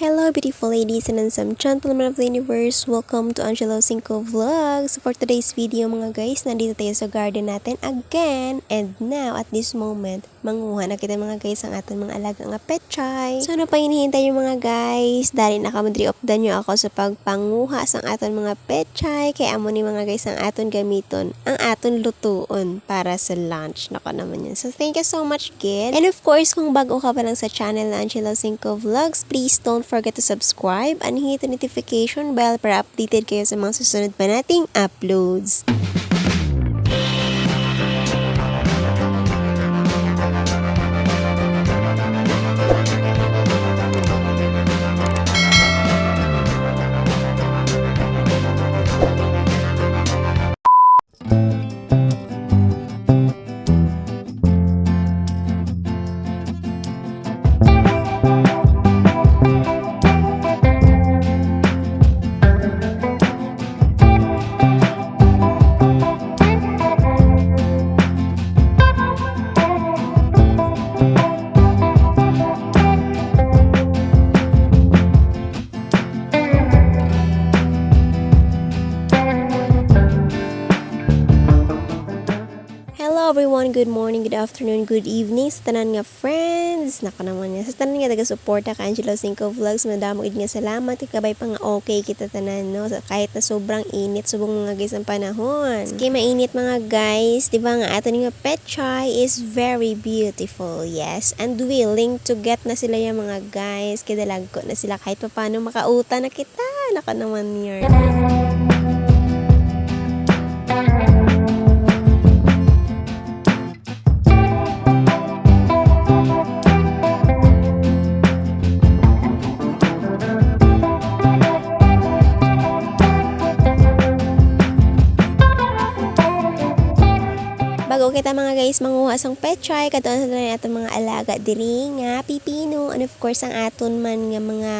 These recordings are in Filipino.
Hello, beautiful ladies and handsome gentlemen of the universe. Welcome to Angelo Cinco Vlogs. For today's video mga guys, nandito tayo sa garden natin again. And now, at this moment, manguha na kita mga guys ang ating mga alagang nga petchay. So ano pa hinihintay yung mga guys? Dahil nakamadri updan nyo ako sa pagpanguha sa aton mga petchay. Kaya amo ni mga guys ang aton gamiton, ang aton lutuon para sa lunch. Nako naman yun. So thank you so much, kid. And of course, kung bago ka pa lang sa channel na Angelo Cinco Vlogs, please don't forget to subscribe and hit the notification bell para updated kayo sa mga susunod pa nating uploads. Good morning, good afternoon, good evening sa tanan nga friends. Naka naman nga, sa tanan nga taga-suporta ka Angelo Cinco Vlogs, madamo gid nga salamat, ikabay pa nga okay kita tanan, no? Sa- Kahit na sobrang init, subong mga guys ang panahon. Kaya mainit mga guys, di ba nga ato nga pet chai is very beautiful, yes. And willing to get na sila yung mga guys, kaya ko na sila kahit pa paano makauta na kita. Naka naman yun. Bago kita mga guys manguha sang petchay kadto sa tanan atong mga alaga diri nga pipino. And of course ang aton man nga mga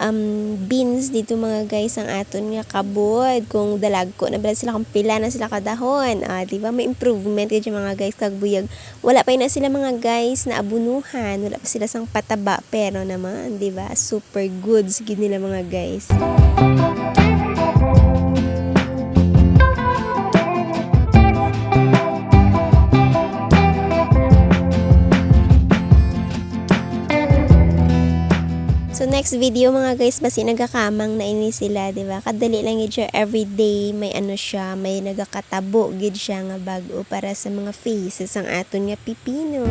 um, beans dito mga guys ang aton nga kabod. Kung dalag ko na bala sila kung pila na sila kadahon. Ah, di ba? May improvement kay mga guys kag buyag wala pa na sila mga guys na abunuhan. Wala pa sila sang pataba pero naman di ba? Super good gid nila mga guys next video mga guys, basi nagakamang na ini sila, di ba? Kadali lang gid siya everyday, may ano siya, may nagakatabo gid siya nga bago para sa mga faces ang aton nga pipino.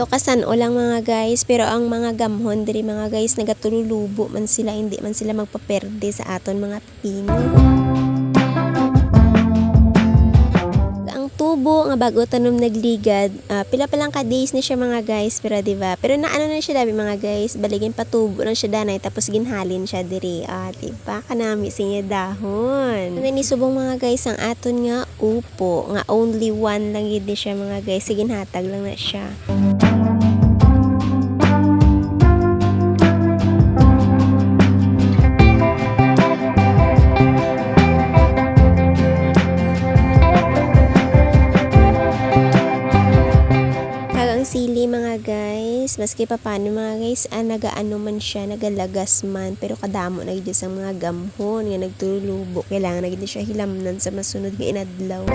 Do kasan o lang mga guys, pero ang mga gamhon diri mga guys nagatululubo man sila, hindi man sila magpaperde sa aton mga pipino. Ang tubo nga bago tanom nagligad, ah, pila pa lang ka days na siya mga guys, pero di ba? Pero naano na siya dabi mga guys, baligin patubo lang siya danay tapos ginhalin siya diri. Ah, di ba? Kanami siya dahon. Ano subong mga guys ang aton nga upo, nga only one lang gid siya mga guys, sige hatag lang na siya. Guys, maski pa paano mga guys, ah, nagaano man siya, nagalagas man, pero kadamo na gid sa mga gamhon nga nagtulubo. Kailangan na gid siya hilamnan sa masunod nga inadlaw.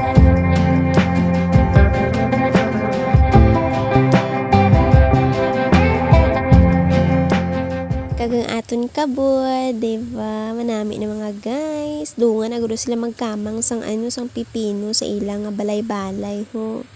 Kagang aton kabod, di ba? Manami na mga guys. Dungan na gusto sila magkamang sang ano sang pipino sa ilang nga balay-balay ho.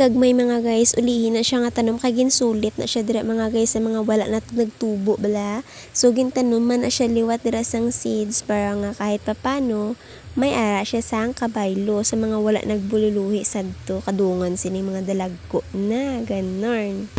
Gagmay mga guys, ulihin na siya nga tanom kagin sulit na siya dira mga guys sa mga wala na nagtubo bala. So gintanom man na siya liwat dira sang seeds para nga kahit papano may ara siya sang kabaylo sa mga wala nagbululuhi sadto kadungan sini mga dalagko na ganon.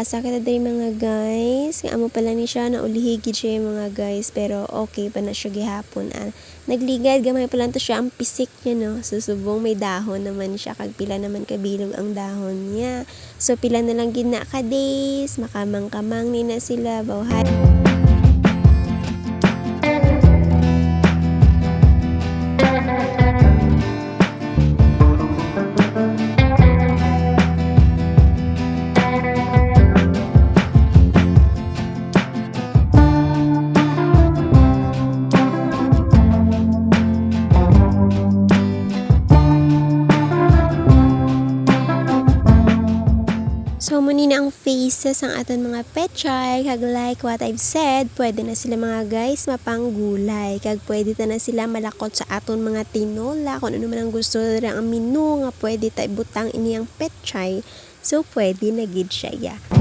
Kalabasa kita diri mga guys, nga amo pala ni siya na ulihigid siya mga guys, pero okay pa na siya gihapon. Ah, nagligad gamay pa lang to siya ang pisik niya no. Susubong may dahon naman siya kag pila naman kabilog ang dahon niya. So pila na lang gid na ka days, makamang-kamang ni na sila bawhay. So, muni na ang faces ang aton mga pechay. Kag like what I've said, pwede na sila mga guys mapanggulay. Kag pwede ta na sila malakot sa aton mga tinola. Kung ano man ang gusto nila ang menu nga pwede ta ibutang iniyang pechay. So, pwede na gid siya ya.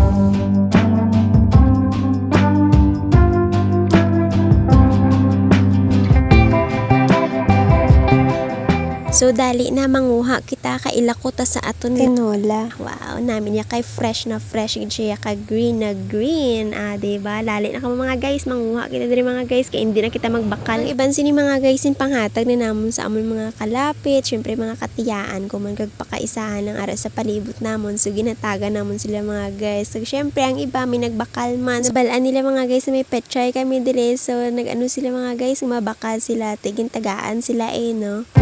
So, dali na manguha kita kailakot ta sa aton tinola. Wow, namin ya kay fresh na fresh gid siya kay green na green. Ah, diba? Lali na kamo mga guys, manguha kita diri mga guys kay hindi na kita magbakal. Ang iban sini mga guys sin panghatag na namon sa amon mga kalapit, syempre mga katiyaan ko man kag pakaisahan ng ara sa palibot namon. So ginataga namon sila mga guys. So syempre ang iba may nagbakal man. So balaan nila mga guys na may petchay kami dili. So nag-ano sila mga guys, mabakal sila, tigin tagaan sila eh no.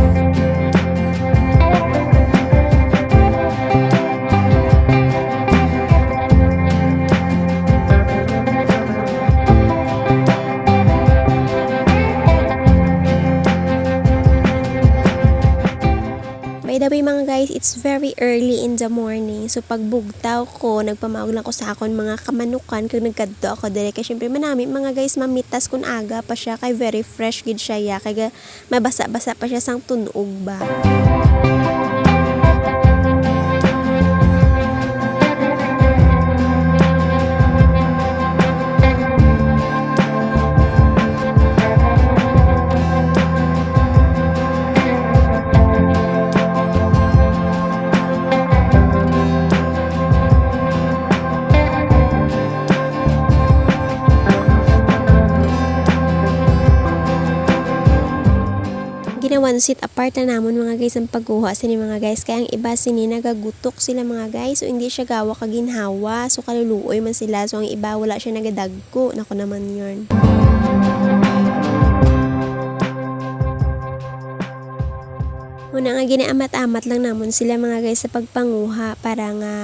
By the way mga guys, it's very early in the morning. So pagbugtaw ko, nagpamawag lang ko sa akon mga kamanukan kag nagkadto ako dire kay syempre manami mga guys mamitas kun aga pa siya kay very fresh gid siya ya kay mabasa-basa pa siya sang tunog ba. Sit apart na namon mga guys ang pagguha sini mga guys. Kaya ang iba sini nagagutok sila mga guys. So hindi siya gawa kaginhawa. So kaluluoy man sila. So ang iba wala siya nagadagko. Nako naman yun. Una nga ginaamat-amat lang namon sila mga guys sa pagpanguha para nga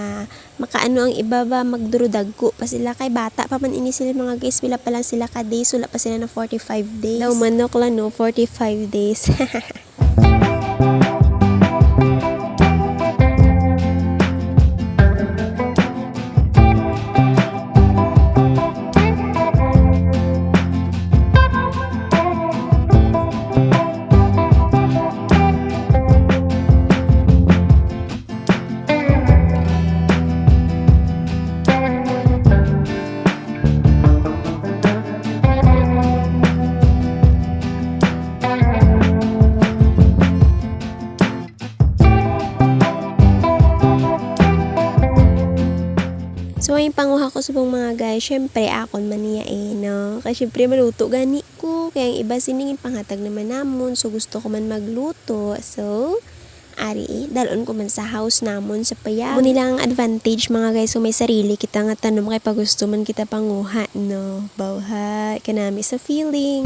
makaano ang iba ba magdurudagko pa sila. Kay bata pa man ini sila mga guys. Pila pa lang sila ka days. Wala pa sila na 45 days. Daw manok lang no? 45 days. sa mga guys, syempre, akon man niya eh, no? Kasi syempre, maluto gani ko. Kaya yung iba siningin panghatag naman namon. So, gusto ko man magluto. So, ari eh. Dalon ko man sa house namon sa payag. Muna lang ang advantage mga guys kung may sarili kita nga tanom kay pag gusto man kita panguha no. Bawha kanami sa feeling.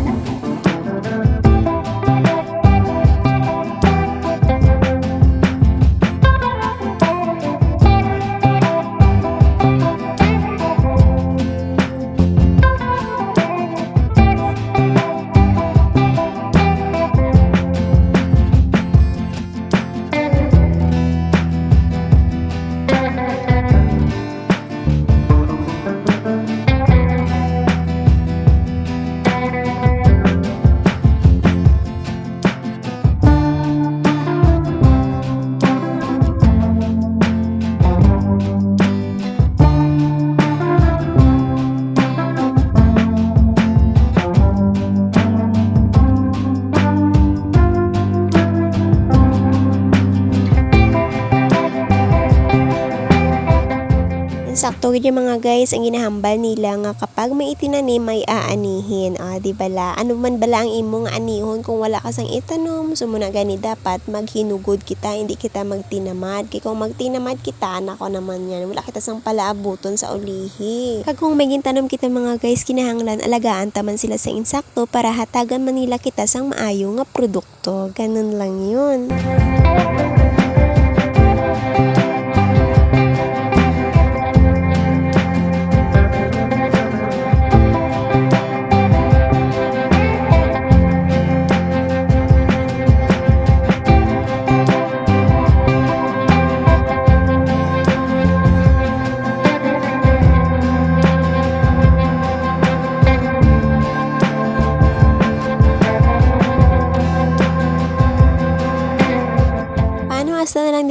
Gid yung mga guys ang ginahambal nila nga kapag may itinanim may aanihin. Ah, di bala? Ano man bala ang imong anihon kung wala ka sang itanom, sumuna gani dapat maghinugod kita, hindi kita magtinamad. Kay kung magtinamad kita, nako naman yan. Wala kita sang palaabuton sa ulihi. Kag kung may gintanom kita mga guys, kinahanglan alagaan taman sila sa insakto para hatagan man nila kita sang maayo nga produkto. Ganun lang yun.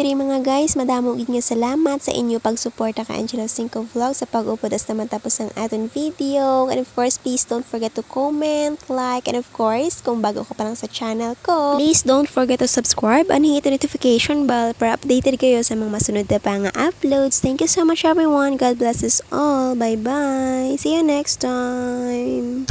Diri mga guys, madamo gid nga salamat sa inyo pagsuporta ka Angelo Cinco Vlog sa pag-upod hasta matapos ang aton video. And of course, please don't forget to comment, like, and of course, kung bago ka pa lang sa channel ko, please don't forget to subscribe and hit the notification bell para updated kayo sa mga masunod na pa nga uploads. Thank you so much everyone. God bless us all. Bye-bye. See you next time.